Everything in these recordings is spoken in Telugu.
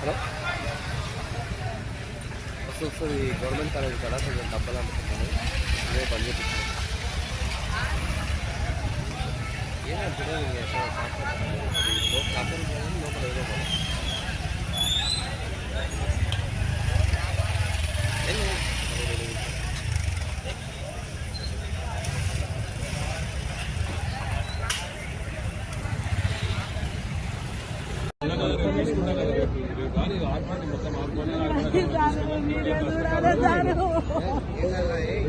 ஹலோ. சரி கவர்மெண்ட் காலேஜ் கடை கொஞ்சம் தப்பெல்லாம் பண்ணி இதே பண்ணிட்டு ஏன்னா கூட நீங்கள் சாப்பிட்றது லோக்கல் அப்புறம் லோக்கல் எதுவும் போகலாம்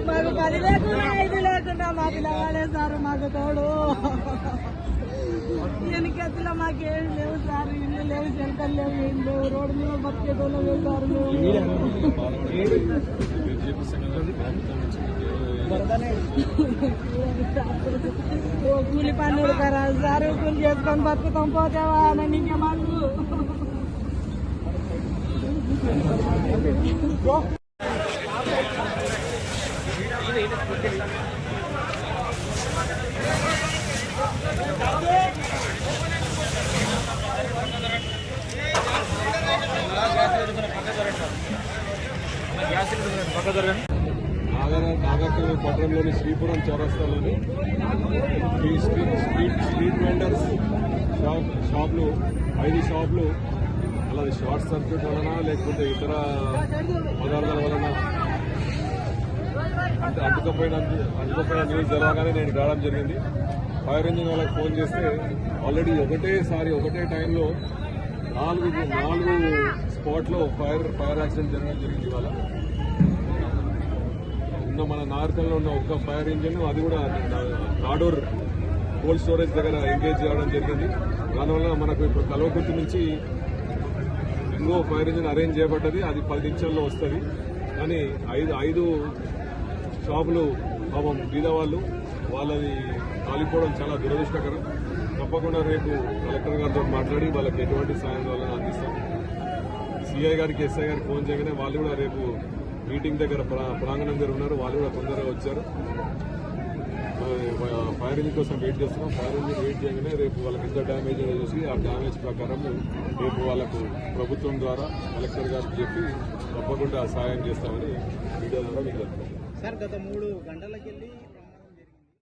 మాకు పది లేకుండా ఐదు లేకుండా మాకు పిల్లవాడే సార్ మాకు తోడు. వెనకెత్తులో మాకేం లేవు సార్ ఇల్లు లేవు సెంటర్ లేవు ఏం లేవు రోడ్డు మీద బతికేటోళ్ళు వెళ్తారు కూలి పన్నులు కదా సార్ కూలి చేసుకొని బతుకుతాం పోతావా అని ఇంకా మాకు. నాగర పట్టణంలోని శ్రీపురం చౌరస్తాలోని స్ట్రీట్ స్ట్రీట్ వెండర్స్ షాప్ షాప్లు ఐదు షాప్లు అలాగే షార్ట్ సర్క్యూట్ వలన లేకపోతే ఇతర పదార్థాల వలన? అంటే అడ్డుకపోయిన అడ్డుకపోయిన న్యూస్ జరగగానే నేను రావడం జరిగింది. ఫైర్ ఇంజిన్ వాళ్ళకి ఫోన్ చేస్తే ఆల్రెడీ ఒకటేసారి ఒకటే టైంలో నాలుగు నాలుగు స్పాట్లో ఫైర్ ఫైర్ యాక్సిడెంట్ జరగడం జరిగింది ఇవాళ. ఉన్న మన నార్కల్లో ఉన్న ఒక్క ఫైర్ ఇంజిన్ అది కూడా నాడూర్ కోల్డ్ స్టోరేజ్ దగ్గర ఎంగేజ్ చేయడం జరిగింది. దానివల్ల మనకు ఇప్పుడు కల్వకుర్తి నుంచి ఇంకో ఫైర్ ఇంజిన్ అరేంజ్ చేయబడ్డది అది పది నిమిషాల్లో వస్తుంది. కానీ ఐదు ఐదు షాపులు పాపం బీదవాళ్ళు వాళ్ళది కాలిపోవడం చాలా దురదృష్టకరం. తప్పకుండా రేపు కలెక్టర్ గారితో మాట్లాడి వాళ్ళకి ఎటువంటి సాయం వాళ్ళని అందిస్తాం. సిఐ గారికి ఎస్ఐ గారికి ఫోన్ చేయగానే వాళ్ళు కూడా రేపు మీటింగ్ దగ్గర ప్రా- ప్రాంగణం దగ్గర ఉన్నారు వాళ్ళు కూడా తొందరగా వచ్చారు. ఫైర్ ఇంజిన్ కోసం వెయిట్ చేస్తున్నాం. ఫైర్ ఇంజిన్ వెయిట్ చేయగానే రేపు వాళ్ళకి ఎంత డ్యామేజ్ చూసి ఆ డ్యామేజ్ ప్రకారం రేపు వాళ్ళకు ప్రభుత్వం ద్వారా కలెక్టర్ గారికి చెప్పి తప్పకుండా సాయం చేస్తామని మీడియా ద్వారా మీకు చెప్తాం. సార్ గత మూడు గంటలకెళ్ళి